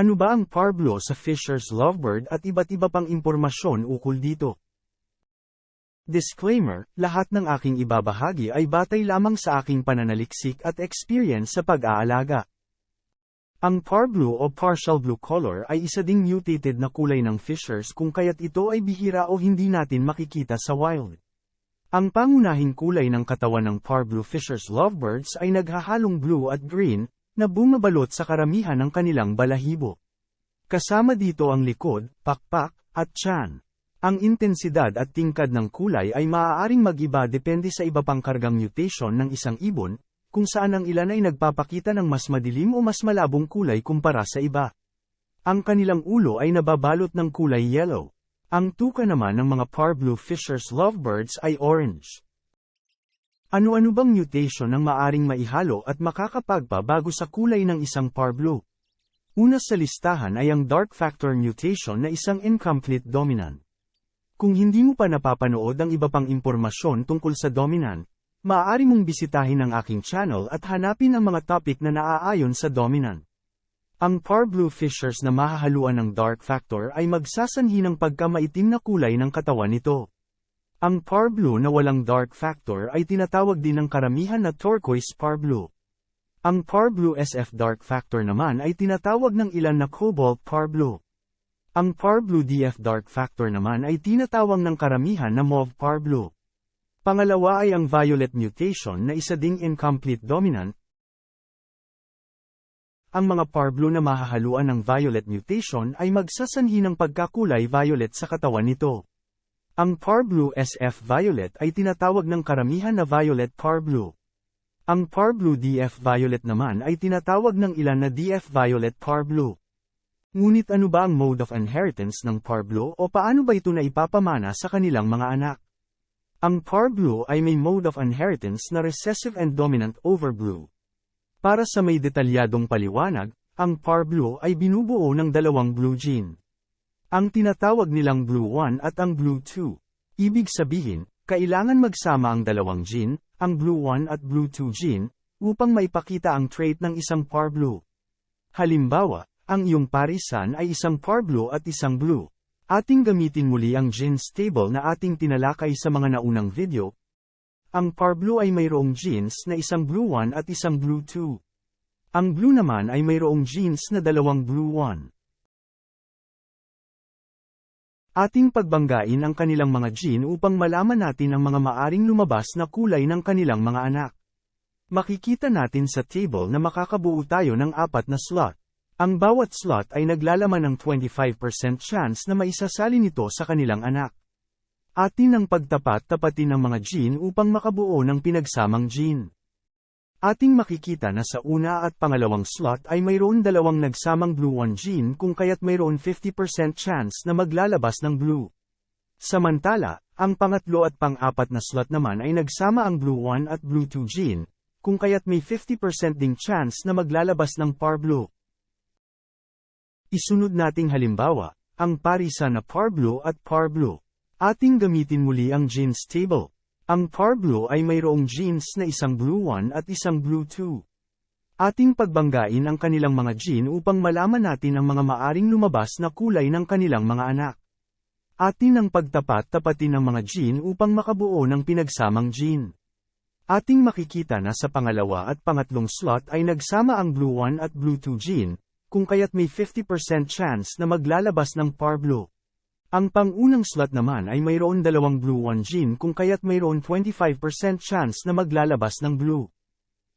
Ano ba ang Parblo sa Fisher's Lovebird at iba't iba pang impormasyon ukol dito? Disclaimer, lahat ng aking ibabahagi ay batay lamang sa aking pananaliksik at experience sa pag-aalaga. Ang Parblu o partial blue color ay isa ding mutated na kulay ng fishers kung kaya't ito ay bihira o hindi natin makikita sa wild. Ang pangunahing kulay ng katawan ng Parblu fishers lovebirds ay naghahalong blue at green, na bumabalot sa karamihan ng kanilang balahibo. Kasama dito ang likod, pakpak, at tiyan. Ang intensidad at tingkad ng kulay ay maaaring mag-iba depende sa iba pang kargang mutation ng isang ibon, kung saan ang ilan ay nagpapakita ng mas madilim o mas malabong kulay kumpara sa iba. Ang kanilang ulo ay nababalot ng kulay yellow. Ang tuka naman ng mga parblue fishers lovebirds ay orange. Ano-ano bang mutation ang maaring maihalo at makakapagpa bago sa kulay ng isang parblue? Una sa listahan ay ang dark factor mutation na isang incomplete dominant. Kung hindi mo pa napapanood ang iba pang impormasyon tungkol sa dominant, maaari mong bisitahin ang aking channel at hanapin ang mga topic na naaayon sa dominant. Ang parblue fishers na mahahaluan ng dark factor ay magsasanhi ng pagkamaitim na kulay ng katawan nito. Ang parblue na walang dark factor ay tinatawag din ng karamihan na turquoise parblue. Ang parblue SF dark factor naman ay tinatawag ng ilan na cobalt parblue. Ang parblue DF dark factor naman ay tinatawag ng karamihan na mauve parblue. Pangalawa ay ang violet mutation na isa ding incomplete dominant. Ang mga parblue na mahahaluan ng violet mutation ay magsasanhi ng pagkakulay violet sa katawan nito. Ang Parblue SF Violet ay tinatawag ng karamihan na Violet Parblue. Ang Parblue DF Violet naman ay tinatawag ng ilan na DF Violet Parblue. Ngunit ano ba ang mode of inheritance ng Parblue o paano ba ito na ipapamana sa kanilang mga anak? Ang Parblue ay may mode of inheritance na recessive and dominant over blue. Para sa may detalyadong paliwanag, ang Parblue ay binubuo ng dalawang blue gene. Ang tinatawag nilang Blue 1 at ang Blue 2. Ibig sabihin, kailangan magsama ang dalawang gene, ang Blue 1 at Blue 2 gene, upang maipakita ang trait ng isang Parblue. Halimbawa, ang iyong parisan ay isang Parblue at isang Blue. Ating gamitin muli ang genes table na ating tinalakay sa mga naunang video. Ang Parblue ay mayroong genes na isang Blue 1 at isang Blue 2. Ang Blue naman ay mayroong genes na dalawang Blue 1. Ating pagbanggain ang kanilang mga gene upang malaman natin ang mga maaring lumabas na kulay ng kanilang mga anak. Makikita natin sa table na makakabuo tayo ng apat na slot. Ang bawat slot ay naglalaman ng 25% chance na maisasali nito sa kanilang anak. Atin ang pagtapat-tapatin ng mga gene upang makabuo ng pinagsamang gene. Ating makikita na sa una at pangalawang slot ay mayroon dalawang nagsamang blue 1 gene kung kaya't mayroon 50% chance na maglalabas ng blue. Samantala, ang pangatlo at pang-apat na slot naman ay nagsama ang blue 1 at blue 2 gene, kung kaya't may 50% ding chance na maglalabas ng par blue. Isunod nating halimbawa, ang parisa na par blue at par blue. Ating gamitin muli ang genes table. Ang Parblue ay mayroong genes na isang Blue 1 at isang Blue 2. Ating pagbanggain ang kanilang mga gene upang malaman natin ang mga maaring lumabas na kulay ng kanilang mga anak. Atin ang pagtapat-tapatin ng mga gene upang makabuo ng pinagsamang gene. Ating makikita na sa pangalawa at pangatlong slot ay nagsama ang Blue 1 at Blue 2 gene, kung kaya't may 50% chance na maglalabas ng Parblue. Ang pangunang slot naman ay mayroon dalawang blue 1 gene kung kaya't mayroon 25% chance na maglalabas ng blue.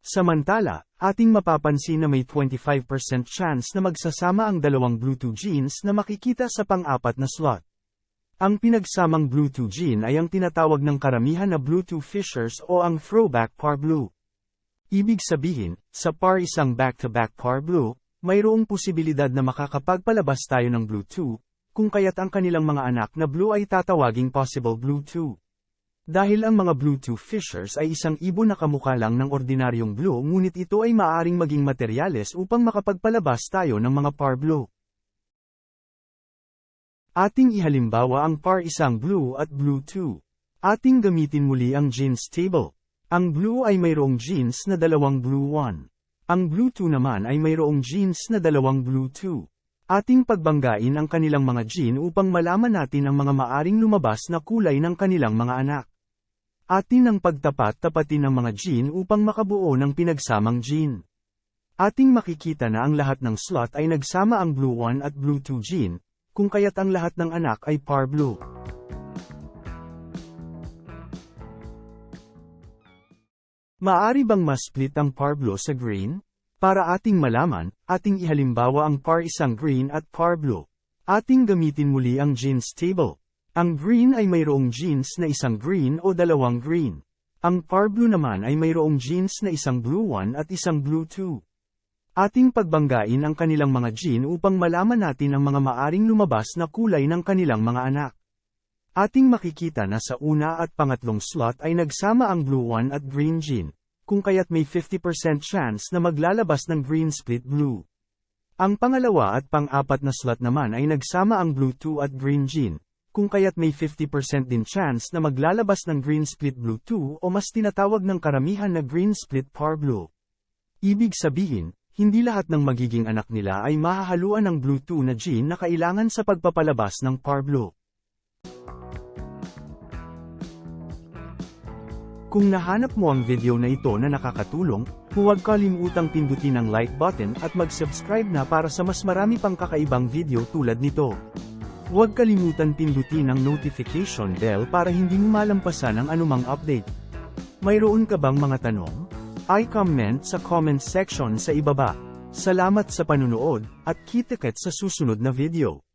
Samantala, ating mapapansin na may 25% chance na magsasama ang dalawang blue 2 genes na makikita sa pang-apat na slot. Ang pinagsamang blue 2 gene ay ang tinatawag ng karamihan na blue 2 fishers o ang throwback par blue. Ibig sabihin, sa par isang back-to-back -back par blue, mayroong posibilidad na makakapagpalabas tayo ng blue 2, kung kaya't ang kanilang mga anak na blue ay tatawaging possible blue 2. Dahil ang mga blue 2 fishers ay isang ibon na kamukha lang ng ordinaryong blue ngunit ito ay maaaring maging materyales upang makapagpalabas tayo ng mga par blue. Ating ihalimbawa ang par isang blue at blue 2. Ating gamitin muli ang genes table. Ang blue ay mayroong genes na dalawang blue 1. Ang blue 2 naman ay mayroong genes na dalawang blue 2. Ating pagbanggain ang kanilang mga gene upang malaman natin ang mga maaring lumabas na kulay ng kanilang mga anak. Atin ang pagtapat-tapatin ng mga gene upang makabuo ng pinagsamang gene. Ating makikita na ang lahat ng slot ay nagsama ang blue 1 at blue 2 gene, kung kaya't ang lahat ng anak ay par blue. Maari bang ma-split ang par blue sa green? Para ating malaman, ating ihalimbawa ang par isang green at par blue. Ating gamitin muli ang genes table. Ang green ay mayroong genes na isang green o dalawang green. Ang par blue naman ay mayroong genes na isang blue 1 at isang blue 2. Ating pagbanggain ang kanilang mga gene upang malaman natin ang mga maaring lumabas na kulay ng kanilang mga anak. Ating makikita na sa una at pangatlong slot ay nagsama ang blue 1 at green gene, kung kaya't may 50% chance na maglalabas ng green split blue. Ang pangalawa at pang-apat na slot naman ay nagsama ang blue 2 at green gene, kung kaya't may 50% din chance na maglalabas ng green split blue 2 o mas tinatawag ng karamihan na green split par blue. Ibig sabihin, hindi lahat ng magiging anak nila ay mahahaluan ng blue 2 na gene na kailangan sa pagpapalabas ng par blue. Kung nahanap mo ang video na ito na nakakatulong, huwag kalimutang pindutin ang like button at mag-subscribe na para sa mas marami pang kakaibang video tulad nito. Huwag kalimutan pindutin ang notification bell para hindi mo malampasan ang anumang update. Mayroon ka bang mga tanong? I-comment sa comment section sa ibaba. Salamat sa panunood, at kita-kits sa susunod na video.